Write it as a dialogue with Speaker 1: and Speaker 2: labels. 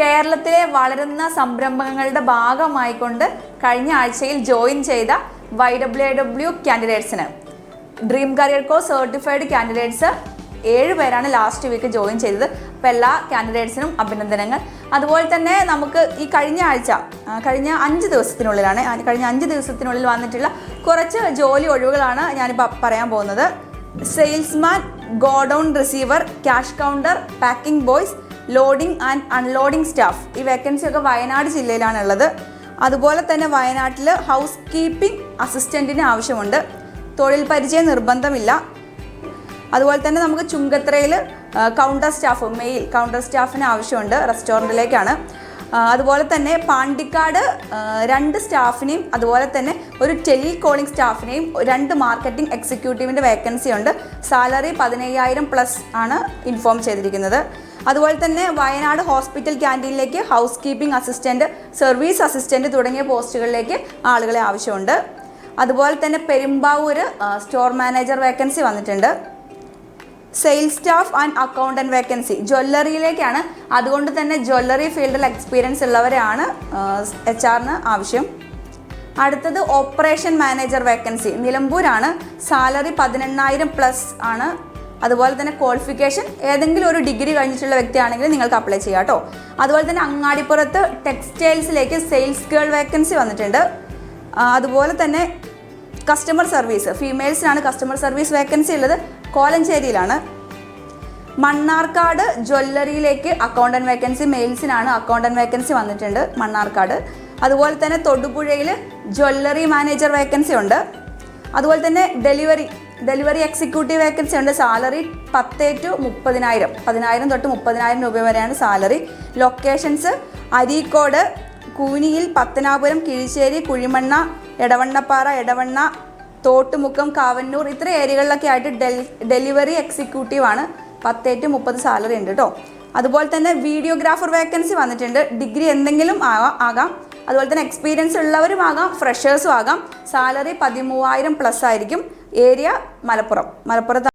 Speaker 1: കേരളത്തിലെ വളരുന്ന സംരംഭങ്ങളുടെ ഭാഗമായിക്കൊണ്ട് കഴിഞ്ഞ ആഴ്ചയിൽ ജോയിൻ ചെയ്ത Y W I W കാൻഡിഡേറ്റ്സിന്. Dream career co certified candidates ഏഴ് പേരാണ് ലാസ്റ്റ് വീക്ക് ജോയിൻ ചെയ്തത്. അപ്പോൾ എല്ലാ കാൻഡിഡേറ്റ്സിനും അഭിനന്ദനങ്ങൾ. അതുപോലെ തന്നെ നമുക്ക് ഈ കഴിഞ്ഞ ആഴ്ച കഴിഞ്ഞ അഞ്ച് ദിവസത്തിനുള്ളിലാണ് കഴിഞ്ഞ അഞ്ച് ദിവസത്തിനുള്ളിൽ വന്നിട്ടുള്ള കുറച്ച് ജോലി ഒഴിവുകളാണ് ഞാനിപ്പോൾ പറയാൻ പോകുന്നത്. Salesman godown receiver cash counter packing boys loading and unloading staff ഈ വേക്കൻസി ഒക്കെ വയനാട് ജില്ലയിലാണുള്ളത്. അതുപോലെ തന്നെ വയനാട്ടിൽ ഹൗസ് കീപ്പിംഗ് അസിസ്റ്റന്റിന് ആവശ്യമുണ്ട്. തൊഴിൽ പരിചയം നിർബന്ധമില്ല. അതുപോലെ തന്നെ നമുക്ക് ചുങ്കത്രയിൽ കൗണ്ടർ സ്റ്റാഫ് മെയിൽ കൗണ്ടർ സ്റ്റാഫിന് ആവശ്യമുണ്ട് റെസ്റ്റോറന്റിലേക്കാണ് അതുപോലെ തന്നെ പാണ്ടിക്കാട് രണ്ട് സ്റ്റാഫിനെയും അതുപോലെ തന്നെ ഒരു ടെലി കോളിംഗ് സ്റ്റാഫിനെയും രണ്ട് മാർക്കറ്റിംഗ് എക്സിക്യൂട്ടീവിന്റെ വേക്കൻസി ഉണ്ട്. സാലറി പതിനയ്യായിരം പ്ലസ് ആണ് ഇൻഫോം ചെയ്തിരിക്കുന്നത്. അതുപോലെ തന്നെ വയനാട് ഹോസ്പിറ്റൽ ക്യാന്റീനിലേക്ക് housekeeping assistant service assistant തുടങ്ങിയ പോസ്റ്റുകളിലേക്ക് ആളുകളെ ആവശ്യമുണ്ട്. അതുപോലെ തന്നെ പെരുമ്പാവൂർ സ്റ്റോർ മാനേജർ വേക്കൻസി വന്നിട്ടുണ്ട്. Sales staff and accountant vacancy ജ്വല്ലറിയിലേക്കാണ് അതുകൊണ്ട് തന്നെ ജ്വല്ലറി ഫീൽഡിൽ എക്സ്പീരിയൻസ് ഉള്ളവരെയാണ് എച്ച് ആറിന് ആവശ്യം. അടുത്തത് ഓപ്പറേഷൻ മാനേജർ വേക്കൻസി നിലമ്പൂരാണ്. സാലറി പതിനെണ്ണായിരം പ്ലസ് ആണ്. അതുപോലെ തന്നെ ക്വാളിഫിക്കേഷൻ ഏതെങ്കിലും ഒരു ഡിഗ്രി കഴിഞ്ഞിട്ടുള്ള വ്യക്തിയാണെങ്കിൽ നിങ്ങൾക്ക് അപ്ലൈ ചെയ്യാം കേട്ടോ. അതുപോലെ തന്നെ അങ്ങാടിപ്പുറത്ത് ടെക്സ്റ്റൈൽസിലേക്ക് സെയിൽസ് ഗേൾ വേക്കൻസി വന്നിട്ടുണ്ട്. അതുപോലെ തന്നെ കസ്റ്റമർ സർവീസ് ഫീമെയിൽസിനാണ് കസ്റ്റമർ സർവീസ് വേക്കൻസി ഉള്ളത്. കോലഞ്ചേരിയിലാണ്. മണ്ണാർക്കാട് ജ്വല്ലറിയിലേക്ക് അക്കൗണ്ടന്റ് വേക്കൻസി മെയിൽസിനാണ് അക്കൗണ്ടന്റ് വേക്കൻസി വന്നിട്ടുണ്ട് മണ്ണാർക്കാട്. അതുപോലെ തന്നെ തൊടുപുഴയിൽ ജ്വല്ലറി മാനേജർ വേക്കൻസി ഉണ്ട്. അതുപോലെ തന്നെ ഡെലിവറി ഡെലിവറി എക്സിക്യൂട്ടീവ് വേക്കൻസി ഉണ്ട്. സാലറി പത്തേ ടു മുപ്പതിനായിരം. പതിനായിരം തൊട്ട് മുപ്പതിനായിരം രൂപ വരെയാണ് സാലറി ലൊക്കേഷൻസ് അരീക്കോട് കൂനിയിൽ പത്തനാപുരം കിഴിശ്ശേരി കുഴിമണ്ണ എടവണ്ണപ്പാറ എടവണ്ണ തോട്ടുമുക്കം കാവന്നൂർ ഇത്ര ഏരിയകളിലൊക്കെ ആയിട്ട് ഡെലിവറി എക്സിക്യൂട്ടീവ് ആണ്. പത്തേറ്റ് മുപ്പത് സാലറി ഉണ്ട് കേട്ടോ അതുപോലെ തന്നെ വീഡിയോഗ്രാഫർ വേക്കൻസി വന്നിട്ടുണ്ട്. ഡിഗ്രി എന്തെങ്കിലും ആകാം. അതുപോലെ തന്നെ എക്സ്പീരിയൻസ് ഉള്ളവരും ആകാം ഫ്രഷേഴ്സും ആകാം. സാലറി പതിമൂവായിരം പ്ലസ് ആയിരിക്കും. ഏരിയ മലപ്പുറം. മലപ്പുറത്താണ്